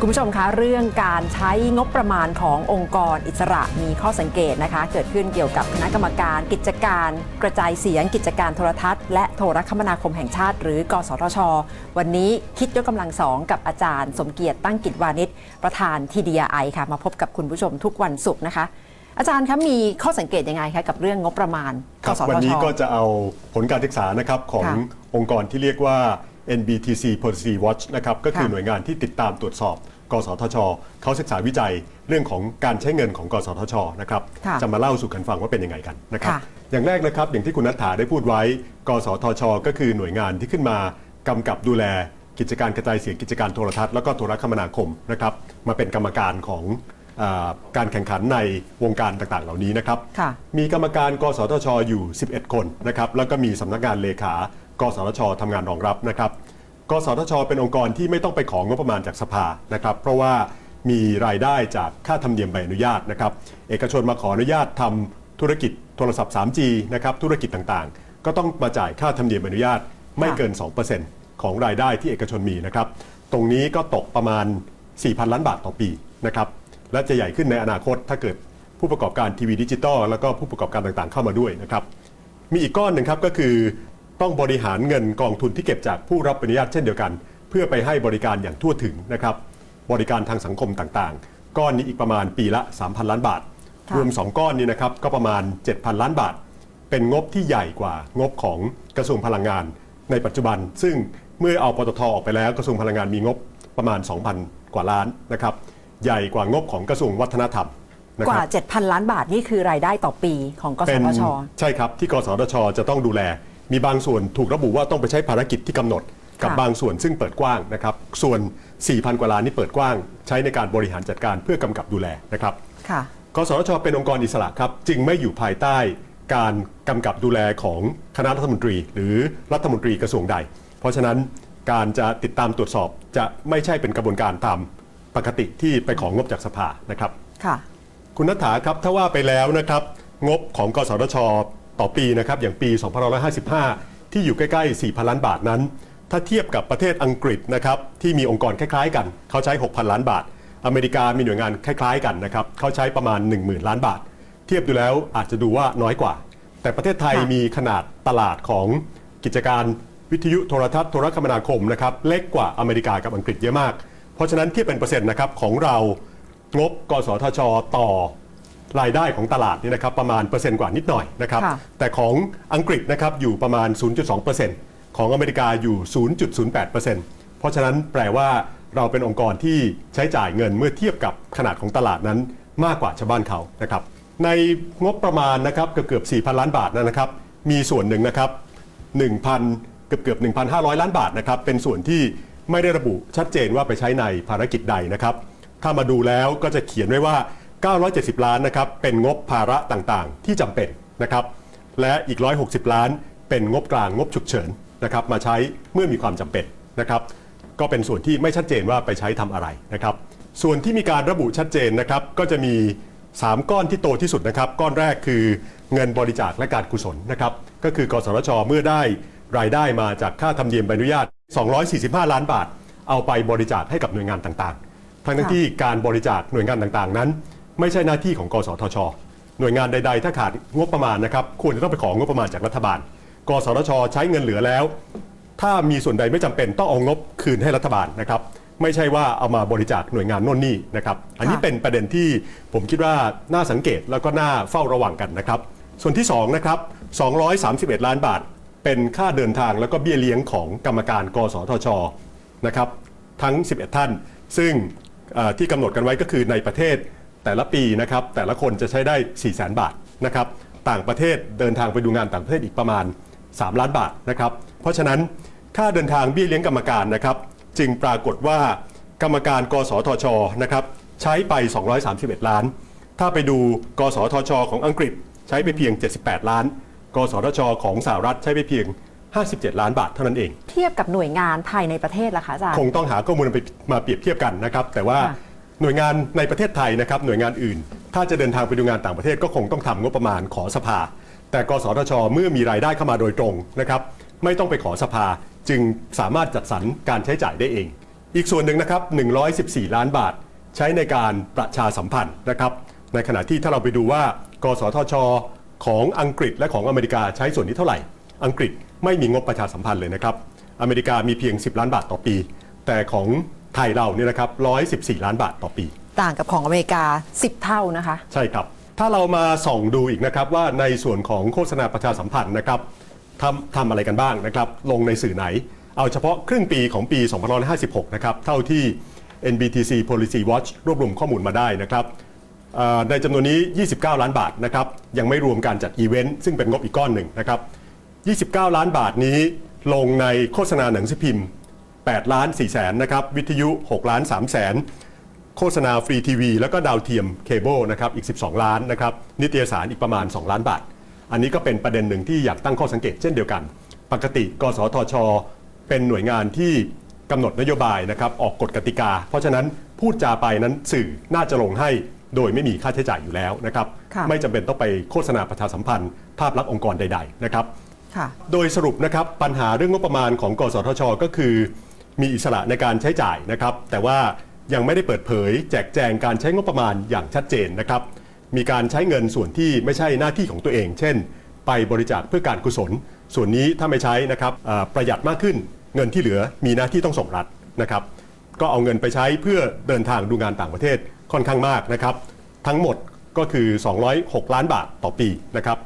คุณผู้ชมคะเรื่องการใช้งบประมาณขององค์กรอิสระมีข้อสังเกตนะคะ เกิดขึ้นเกี่ยวกับคณะกรรมการกิจการกระจายเสียง กิจการโทรทัศน์และโทรคมนาคมแห่งชาติ หรือกสทช วันนี้คิดยกกำลังสองกับอาจารย์สมเกียรติตั้งกิจวานิชประธานทีดีไอค่ะ มาพบกับคุณผู้ชมทุกวันศุกร์นะคะ อาจารย์คะมีข้อสังเกตยังไงคะกับเรื่องงบประมาณคกรับสทวันชนี้ก็จะเอาผลการศึกษานะครับของค่ะองค์กรที่เรียกว่า NBTC Policy Watch นะครับก็คือค่ะหน่วยงานที่ติดตามตรวจสอบ กสทช เขาศึกษาวิจัยเรื่องของการใช้เงินของ กสทชนะครับค่ะจะมาเล่าสู่กันฟังว่าเป็นยังไงกันนะครับค่ะอย่างแรกนะครับอย่างที่คุณนัทธาได้พูดไว้ กสทช ก็คือหน่วยงานที่ขึ้นมากำกับดูแลกิจการกระจายเสียงกิจการโทรทัศน์แล้วก็โทรคมนาคมนะครับมาเป็นกรรมการของอาการแข่งขันในวงการต่างๆ เหล่านี้นะครับค่ะมีกรรมการ กสทช อยู่ 11 คนนะครับแล้วก็มีสำนักงานเลขา กสทชทำงานรองรับนะครับ กสทช เป็นองค์กรที่ไม่ต้องไปของงบประมาณจากสภานะครับ เพราะว่ามีรายได้จากค่าธรรมเนียมใบอนุญาตนะครับ เอกชนมาขออนุญาตทำธุรกิจโทรศัพท์ 3G นะครับ ธุรกิจต่างๆ ก็ต้องมาจ่ายค่าธรรมเนียมใบอนุญาตไม่เกิน 2%ของรายได้ที่เอกชนมีนะครับ ตรงนี้ก็ตกประมาณ 4,000 ล้านบาทต่อปีนะครับ และจะใหญ่ขึ้นในอนาคตถ้าเกิดผู้ประกอบการทีวีดิจิตอลแล้วก็ผู้ประกอบการต่างๆ เข้ามาด้วยนะครับ มีอีกก้อนหนึ่งครับก็คือ ต้องบริหารเงินกองทุนที่เก็บจากผู้รับอนุญาตเช่นเดียวกัน เพื่อไปให้บริการอย่างทั่วถึงนะครับบริการทางสังคมต่างๆ ก้อนนี้อีกประมาณปีละ 3,000 ล้านบาทค่ะรวม 2 ก้อนนี้นะครับก็ประมาณ 7,000 ล้านบาท เป็นงบที่ใหญ่กว่างบของกระทรวงพลังงาน ในปัจจุบัน ซึ่งเมื่อเอาปตทออกไปแล้วกระทรวงพลังงานมีงบประมาณ 2,000 กว่าล้านนะครับใหญ่กว่างบของกระทรวงวัฒนธรรมนะกคว่ารับ7,000 ล้านบาทนี่คือรายได้ต่อปีของกสเป็นทช ใช่ครับที่กสทช จะต้องดูแล มีบางส่วนถูกระบุว่าต้องไปใช้ภารกิจที่กำหนด กับค่ะบางส่วนซึ่งเปิดกว้างนะครับ ส่วน 4,000 กว่าล้านนี่เปิดกว้าง ใช้ในการบริหารจัดการเพื่อกำกับดูแลนะครับค่ะกสทชเป็นองค์กรอิสระครับจึงไม่อยู่ภายใต้การกำกับดูแลของคณะรัฐมนตรี หรือรัฐมนตรีกระทรวงใด เพราะฉะนั้นการจะติดตามตรวจสอบจะไม่ใช่เป็นกระบวนการตามปกติที่ไปของงบจากสภานะครับ ค่ะ คุณนัฐาครับถ้าว่าไปแล้วนะครับ งบของกสทช ต่อปีนะครับอย่างปี2555 ที่อยู่ใกล้ๆ 4,000 ล้านบาทนั้น ถ้าเทียบกับประเทศอังกฤษนะครับที่มีองค์กรคล้ายๆ กัน เขาใช้ 6,000 ล้านบาท อเมริกามีหน่วยงานคล้ายๆ กันนะครับเขาใช้ประมาณ 10,000 ล้านบาท เทียบดูแล้วอาจจะดูว่าน้อยกว่า แต่ประเทศไทยค่ะมีขนาดตลาดของกิจการวิทยุโทรทัศน์โทรคมนาคมนะครับเล็กกว่าอเมริกากับอังกฤษเยอะมาก เพราะฉะนั้นเทียบเป็นเปอร์เซ็นต์นะครับของเรางบกสทช ต่อ รายได้ของตลาดนี่นะครับประมาณเปอร์เซ็นต์กว่านิดหน่อยนะครับค่ะแต่ของอังกฤษนะครับอยู่ประมาณ 0.2%ของอเมริกาอยู่ 0.08%เพราะฉะนั้นแปลว่าเราเป็นองค์กรที่ใช้จ่ายเงินเมื่อเทียบกับขนาดของตลาดนั้นมากกว่าชาวบ้านเขานะครับในงบประมาณนะครับเกือบเกือบ4,000 ล้านบาทนะครับมีส่วนหนึ่งนะครับ1,000เกือบเกือบ1,500 ล้านบาทนะครับเป็นส่วนที่ไม่ได้ระบุชัดเจนว่าไปใช้ในภารกิจใดนะครับ ถ้ามาดูแล้วก็จะเขียนไว้ว่า 970 ล้านนะครับเป็นงบภาระต่างๆ ที่จำเป็นนะครับและอีก 160 ล้าน เป็นงบกลางงบฉุกเฉินนะครับมาใช้เมื่อมีความจำเป็นนะครับก็เป็นส่วนที่ไม่ชัดเจนว่าไปใช้ทำอะไรนะครับส่วนที่มีการระบุชัดเจนนะครับก็จะมี 3 ก้อนที่โตที่สุดนะครับก้อนแรกคือเงินบริจาคและการกุศลนะครับก็คือกสทชเมื่อได้รายได้มาจากค่าธรรมเนียมใบอนุญาต 245 ล้านบาท เอาไปบริจาคให้กับหน่วยงานต่างๆ ทั้งทั้งที่การบริจาคหน่วยงานต่างๆ นั้น ไม่ใช่หน้าที่ของกสทช หน่วยงานใด ๆ ถ้าขาดงบประมาณนะครับควรจะต้องไปของงบประมาณจากรัฐบาล กสทช ใช้เงินเหลือแล้ว ถ้ามีส่วนใดไม่จำเป็นต้องเอางบคืนให้รัฐบาลนะครับไม่ใช่ว่าเอามาบริจาคหน่วยงานโน่นนี่นะครับ อันนี้เป็นประเด็นที่ผมคิดว่าน่าสังเกตแล้วก็น่าเฝ้าระวังกันนะครับ ส่วนที่2นะครับ231 ล้านบาท เป็นค่าเดินทางแล้วก็เบี้ยเลี้ยงของกรรมการ กสทชนะครับ ทั้ง 11 ท่าน ซึ่งที่กำหนดกันไว้ก็คือในประเทศ แต่ละปีนะครับแต่ละคนจะใช้ได้ 4 0 0 0 0 0 บาทนะครับต่างประเทศเดินทางไปดูงานต่างประเทศอีกประมาณ 3 ล้านบาทนะครับเพราะฉะนั้นค่าเดินทางเบี้ยเลี้ยงกรรมการนะครับจึงปรากฏว่ากรรมการกสทชนะครับใช้ไป 231 ล้าน ถ้าไปดูกสทช ของอังกฤษใช้ไปเพียง 78 ล้าน กสทช ของสหรัฐใช้ไปเพียง 57 ล้านบาทเท่านั้นเอง เทียบกับหน่วยงานภายในประเทศล่ะคะอาจารย์ คงต้องหาข้อมูลไปมาเปรียบเทียบกันนะครับ แต่ว่า ค่ะ หน่วยงานในประเทศไทยนะครับหน่วยงานอื่น ถ้าจะเดินทางไปดูงานต่างประเทศก็คงต้องทำงบประมาณขอสภา แต่กสทช เมื่อมีรายได้เข้ามาโดยตรงนะครับไม่ต้องไปขอสภาจึงสามารถจัดสรรการใช้จ่ายได้เอง อีกส่วนหนึ่งนะครับ 114 ล้านบาท ใช้ในการประชาสัมพันธ์นะครับ ในขณะที่ถ้าเราไปดูว่า กสทช ของอังกฤษและของอเมริกาใช้ส่วนนี้เท่าไหร่ อังกฤษไม่มีงบประชาสัมพันธ์เลยนะครับ อเมริกามีเพียง 10 ล้านบาทต่อปี แต่ของ ไทยเราเนี่ยนะครับ114 ล้านบาทต่อปี ต่างกับของอเมริกา 10 เท่านะคะ ใช่ครับ ถ้าเรามาส่องดูอีกนะครับว่าในส่วนของโฆษณาประชาสัมพันธ์นะครับทำทำอะไรกันบ้างนะครับ ลงในสื่อไหน เอาเฉพาะครึ่งปีของปี 2556 นะครับ เท่าที่ NBTC Policy Watch รวบรวมข้อมูลมาได้นะครับเอ่อในจำนวนนี้ 29 ล้านบาทนะครับ ยังไม่รวมการจัดอีเวนต์ซึ่งเป็นงบอีกก้อนหนึ่งนะครับ 29 ล้านบาทนี้ลงในโฆษณาหนังสือพิมพ์ 8 ล้าน4แสนนะครับ วิทยุ 6 ล้าน3แสนโฆษณาฟรีทีวี แล้วก็ดาวเทียมเคเบิลนะครับอีก 12 ล้านนะครับนิตยสารอีกประมาณ 2 ล้านบาท อันนี้ก็เป็นประเด็นหนึ่งที่อยากตั้งข้อสังเกตเช่นเดียวกัน ปกติ กสทช เป็นหน่วยงานที่กำหนดนโยบายนะครับออกกฎกติกา เพราะฉะนั้นพูดจาไปนั้นสื่อน่าจะลงให้โดยไม่มีค่าใช้จ่ายอยู่แล้วนะครับค่ะไม่จำเป็นต้องไปโฆษณาประชาสัมพันธ์ ภาพลักษณ์องค์กรใด ๆ นะครับค่ะโดยสรุปนะครับปัญหาเรื่องงบประมาณของกสทช ก็คือ มีอิสระในการใช้จ่ายนะครับ แต่ว่ายังไม่ได้เปิดเผย แจกแจงการใช้งบประมาณอย่างชัดเจนนะครับ มีการใช้เงินส่วนที่ไม่ใช่หน้าที่ของตัวเอง เช่น ไปบริจาคเพื่อการกุศล ส่วนนี้ถ้าไม่ใช้นะครับประหยัดมากขึ้น เงินที่เหลือมีหน้าที่ต้องส่งรัฐนะครับ ก็เอาเงินไปใช้เพื่อเดินทางดูงานต่างประเทศค่อนข้างมากนะครับ ทั้งหมดก็คือ 206 ล้านบาทต่อปีนะครับ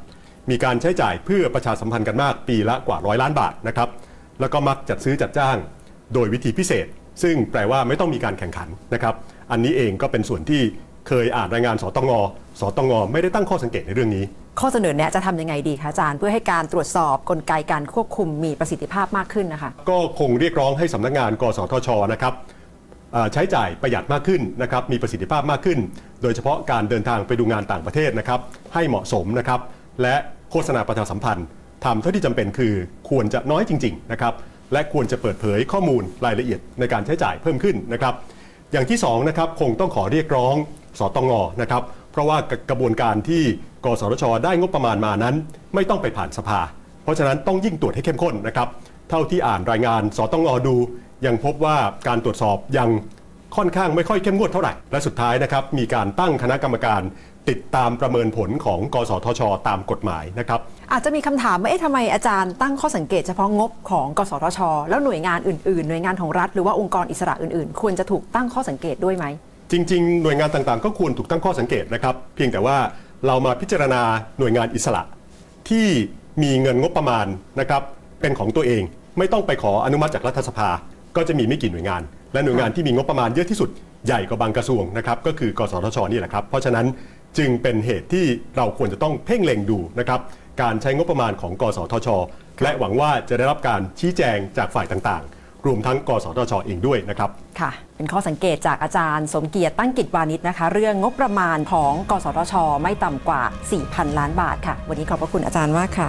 มีการใช้จ่ายเพื่อประชาสัมพันธ์กันมากปีละกว่าร้อยล้านบาทนะครับ แล้วก็มักจัดซื้อจัดจ้าง โดยวิธีพิเศษ ซึ่งแปลว่าไม่ต้องมีการแข่งขันนะครับอันนี้เองก็เป็นส่วนที่เคยอ่านรายงานสตงสตงไม่ได้ตั้งข้อสังเกตในเรื่องนี้ ข้อเสนอแนะจะทำยังไงดีคะอาจารย์ เพื่อให้การตรวจสอบกลไกการควบคุมมีประสิทธิภาพมากขึ้นนะคะ ก็คงเรียกร้องให้สำนักงาน กสทชนะครับเอ่อใช้จ่ายประหยัดมากขึ้นนะครับมีประสิทธิภาพมากขึ้น โดยเฉพาะการเดินทางไปดูงานต่างประเทศนะครับให้เหมาะสมนะครับและโฆษณาประชาสัมพันธ์ทำเท่าที่จำเป็นคือควรจะน้อยจริง ๆ นะครับ และควรจะเปิดเผยข้อมูลรายละเอียดในการใช้จ่ายเพิ่มขึ้นนะครับอย่างที่สองนะครับคงต้องขอเรียกร้องสตงนะครับเพราะว่ากระบวนการที่กสทช ได้งบประมาณมานั้น ไม่ต้องไปผ่านสภา เพราะฉะนั้นต้องยิ่งตรวจให้เข้มข้นนะครับเท่าที่อ่านรายงานสตงดู ยังพบว่าการตรวจสอบยังค่อนข้างไม่ค่อยเข้มงวดเท่าไหร่และสุดท้ายนะครับมีการตั้งคณะกรรมการ ติดตามประเมินผลของกสทช ตามกฎหมายนะครับ อาจจะมีคำถามว่าเอ๊ะทำไมอาจารย์ตั้งข้อสังเกตเฉพาะงบของกสทช แล้วหน่วยงานอื่นๆ หน่วยงานของรัฐหรือว่าองค์กรอิสระอื่นๆ ควรจะถูกตั้งข้อสังเกตด้วยไหม จริง ๆ หน่วยงานต่างๆ ก็ควรถูกตั้งข้อสังเกตนะครับ เพียงแต่ว่าเรามาพิจารณาหน่วยงานอิสระ ที่มีเงินงบประมาณนะครับเป็นของตัวเองไม่ต้องไปขออนุมัติจากรัฐสภา ก็จะมีไม่กี่หน่วยงาน และหน่วยงานที่มีงบประมาณเยอะที่สุดใหญ่กว่าบางกระทรวงนะครับก็คือกสทชนี่แหละครับเพราะฉะนั้น จึงเป็นเหตุที่เราควรจะต้องเพ่งเล็งดูนะครับการใช้งบประมาณของกสทช และหวังว่าจะได้รับการชี้แจงจากฝ่ายต่างๆ รวมทั้งกสทชเองด้วยนะครับ ค่ะ เป็นข้อสังเกตจากอาจารย์ สมเกียรติตั้งกิจวานิชนะคะ เรื่องงบประมาณของกสทช ไม่ต่ำกว่า 4,000 ล้านบาทค่ะ วันนี้ขอบพระคุณอาจารย์มากค่ะ